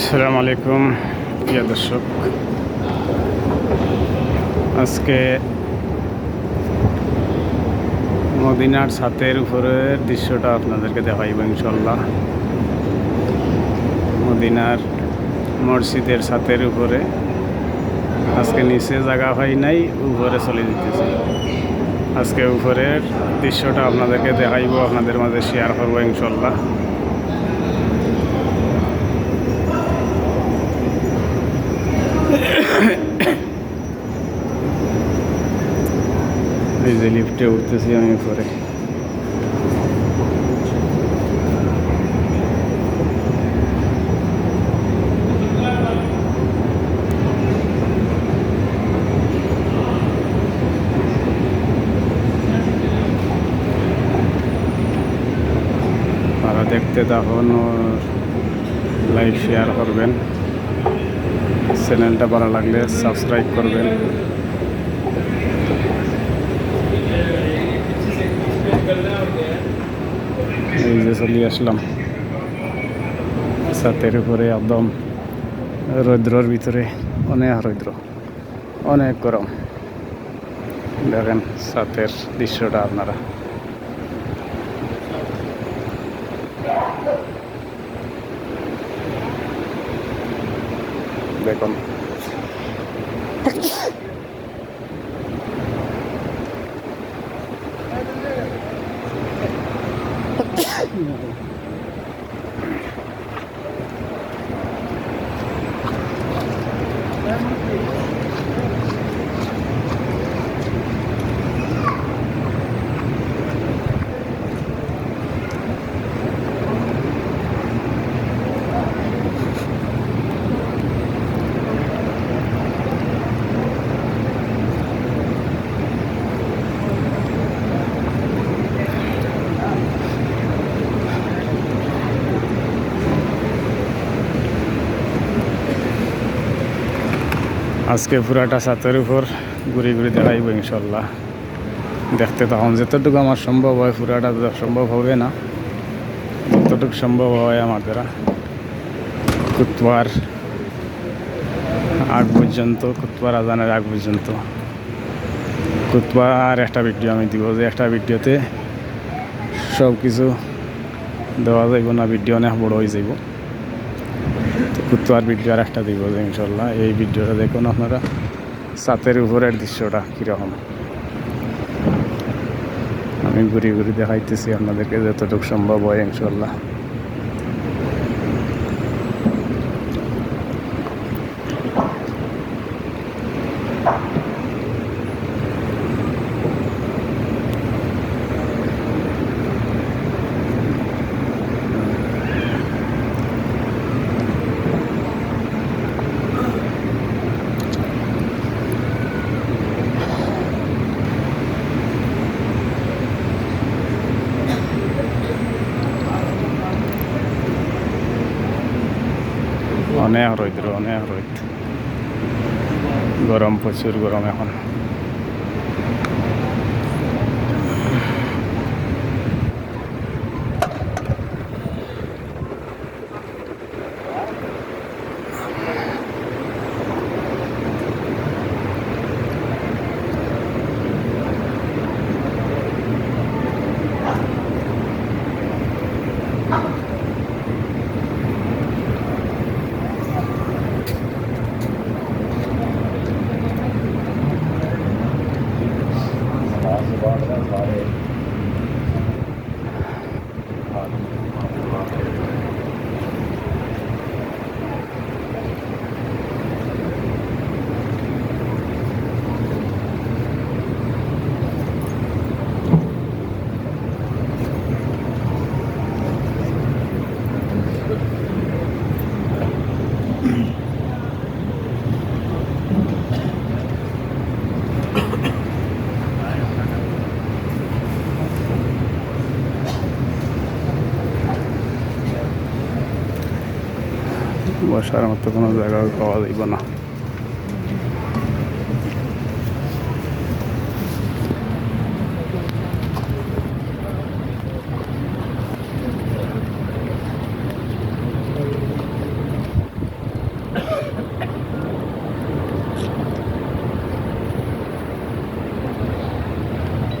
আসসালামু আলাইকুম, প্রিয় দর্শক। আজকে মদিনার ছাতের উপরের দৃশ্যটা আপনাদেরকে দেখাইব ইনশাল্লাহ মদিনার মসজিদের ছাতের উপরে আজকে নিচে জায়গা হয় নাই, উপরে চলে যেতেছে। আজকে উপরের দৃশ্যটা আপনাদেরকে দেখাইব, আপনাদের মাঝে শেয়ার করব ইনশাল্লাহ এই যে লিফটে উঠতেছি আমি পরে দেখতে তখন লাইক শেয়ার করবেন চ্যানেলটা ভালো লাগলে সাবস্ক্রাইব করবেন। এই যে চলে আসলাম। ছাতের উপরে একদম রৌদ্রর ভিতরে। অনেক রৌদ্র, অনেক গরম। দেখেন ছাতের দৃশ্যটা আপনারা দেখুন আজকে পুরাটা ছাতের উপর ঘুরে ঘুরে দেখাইব ইনশাল্লাহ। দেখতে তখন যতটুকু আমার সম্ভব হয় পুরাটা সম্ভব হবে না। যতটুকু সম্ভব হয় আমার দ্বারা কুতবার আগ পর্যন্ত, কুতবার আজানের আগ পর্যন্ত। কুতবার একটা ভিডিও আমি দিব যে একটা ভিডিওতে সব কিছু দেওয়া যাইব না ভিডিও অনেক বড় হয়ে যাইব। কুতুয়ার ভিডিও আর একটা দিব ইনশাল্লাহ। এই ভিডিওটা দেখুন আপনারা। ছাতের উপরের দৃশ্যটা কীরকম। আমি ঘুরি ঘুরি দেখাইতেছি আপনাদেরকে যতটুকু সম্ভব হয় ইনশাল্লাহ। অনেক রৌদ্র অনেক রোদ। গরম প্রচুর গরম এখন। বসার মতো কোনো জায়গা পাওয়া যাইব না।